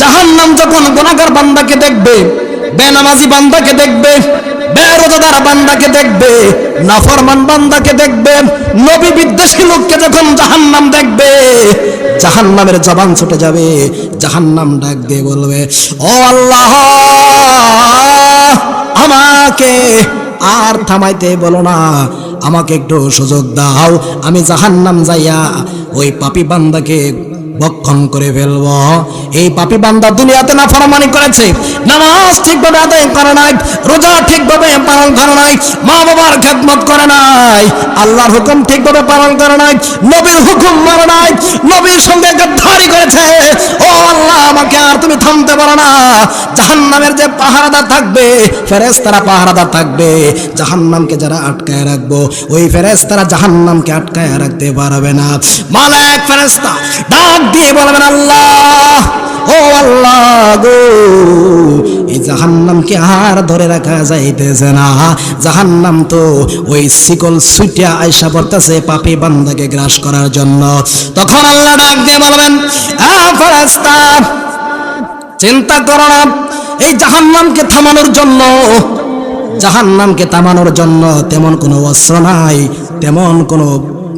জাহান্নাম যখন গুনাহগার বান্দাকে দেখবে, বেনামাজি বান্দাকে দেখবে, বেরোজাদার বান্দাকে দেখবে, নাফরমান বান্দাকে দেখবে, নবী বিদ্বেষী লোককে যখন জাহান্নাম দেখবে, জাহান্নামের জবান ছুটে যাবে, জাহান্নাম ডাক দিয়ে বলবে, ও আল্লাহ, আমাকে আর থামাইতে বলো না, আমাকে একটু সুযোগ দাও, আমি জাহান্নাম যাইয়া ওই পাপি বান্দাকে বক্ষণ করে ফেলব। এই পাপি বান্দা দুনিয়াতে না ফরমানি করেছে। নামাজ ঠিকভাবে আদায় করে নাই, রোজা ঠিকভাবে পালন করে নাই, মা বাবার খেদমত করে নাই, আল্লাহর হুকুম ঠিকভাবে পালন করে নাই, নবীর হুকুম মানে নাই, নবীর সঙ্গে গাদ্দারি করেছে। ও আল্লাহ, আমাকে আর তুমি থামতে পারো না। জাহান্নামের যে পাহারাদার থাকবে, ফেরেশতারা পাহারাদার থাকবে। জাহান্নামকে যারা আটকায় রাখব, ওই ফেরেশতারা জাহান্নামকে আটকায় রাখতে পারবে না। মালাক ফেরেশতা, ডাক দিয়ে বলবেন, আল্লাহ, ও আল্লাহ গো, এই জাহান্নামকে আর ধরে রাখা যাইতেছে না। জাহান্নাম তো ওই শিকল সুইটিয়া আয়সা পড়তেছে পাপি বান্দাকে গ্রাস করার জন্য। তখন আল্লাহ ডাক দিয়ে বলবেন, আ ফেরেশতা, চিন্তা করো না এই জাহান্নামকে থামানোর জন্য, জাহান্নামকে থামানোর জন্য তেমন কোনো অস্ত্র নাই, তেমন কোনো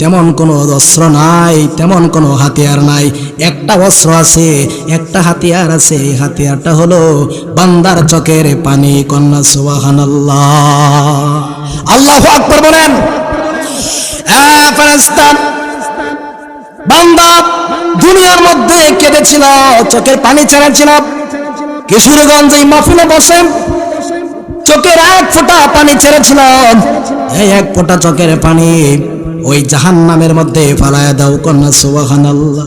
তেমন কোনো অস্ত্র নাই, তেমন কোনো হাতিয়ার নাই। একটা অস্ত্র আছে, একটা হাতিয়ার আছে, হাতিয়ারটা হলো বান্দার চোখের পানি, কন্যা সুবহানাল্লাহ। আল্লাহ আকবার বলেন বান্দা দুনিয়ার মধ্যে কেঁদেছিল, চোখের পানি ছেড়েছিল কিশোরগঞ্জ এই মাহফিলে চোখের এক ফোঁটা পানি ছেড়েছিল এই এক ফোঁটা চোখের পানি ওই জাহান নামের মধ্যে ফালায় দাও কন্যা, সুবহানাল্লাহ।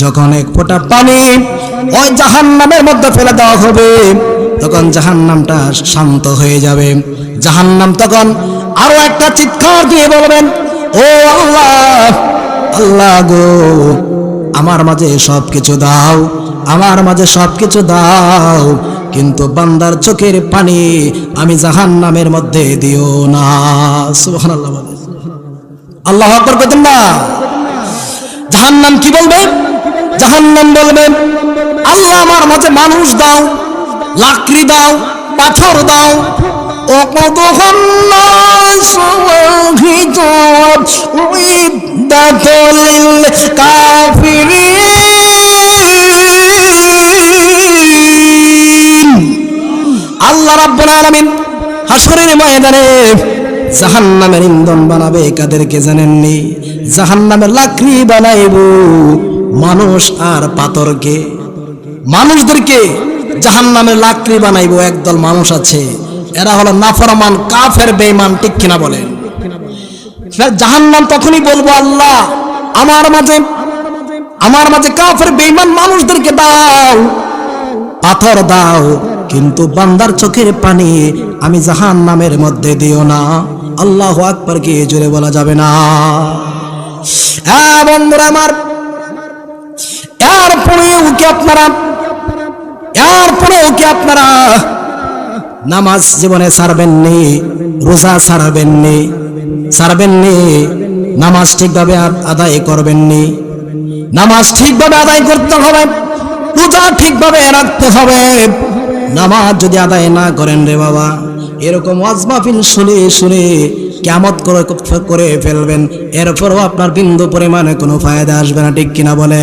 যখন এক ফোঁটা পানি ওই জাহান নামের মধ্যে ফেলে দেওয়া হবে, তখন জাহান নামটা শান্ত হয়ে যাবে। জাহান নাম তখন আরও একটা চিৎকার দিয়ে বলবেন, ও আল্লাহ আল্লাহ গো আমার মাঝে সব কিছু দাও, আমার মাঝে সব কিছু দাও, কিন্তু বান্দার চোখের পানি আমি জাহান নামের মধ্যে দিও না। সুহান আল্লাহ আকবর না? জাহান নাম কি বলবে? জাহান নাম বলবে, আল্লাহ আমার মাঝে মানুষ দাও, লাকড়ি দাও, পাথর দাও, ও দলিল কা আলামিন হাসরের ময়দানে জাহান্নামের ইন্ধন বানাবে, কাদেরকে জানেননি? জাহান্নামের লাকড়ি বানাইব। মানুষ আর পাথরকে, মানুষদেরকে জাহান্নামের লাকড়ি বানাইব। একদল মানুষ আছে, এরা হলো নাফরমান, কাফের, বেঈমান, ঠিক কিনা বলেন? জাহান্নাম তখনই বলব, আল্লাহ, আমার মাঝে আমার মাঝে কাফের, বেঈমান মানুষদেরকে দাও, পাথর দাও। কিন্তু বান্দার চোখের পানি আমি জাহান নামের মধ্যে দিও না। আল্লাহ আকবর কে জোরে বলা যাবে না। বন্ধুরা আমার এরপরেও কি আপনারা এরপরেও কি আপনারা নামাজ জীবনে ছাড়বেননি রোজা ছাড়বেননি ছাড়বেননি নামাজ ঠিকভাবে আদায় করবেননি, নামাজ ঠিকভাবে আদায় করতে হবে, রোজা ঠিকভাবে রাখতে হবে। নামাজ যদি আদায় না করেন রে বাবা, এরকম ওয়াজমাফিল শুনে শুনে কেমত করে করে ফেলবেন এরপরও আপনার বিন্দু পরিমাণে কোনো ফায়দা আসবে না, ঠিক কিনা বলে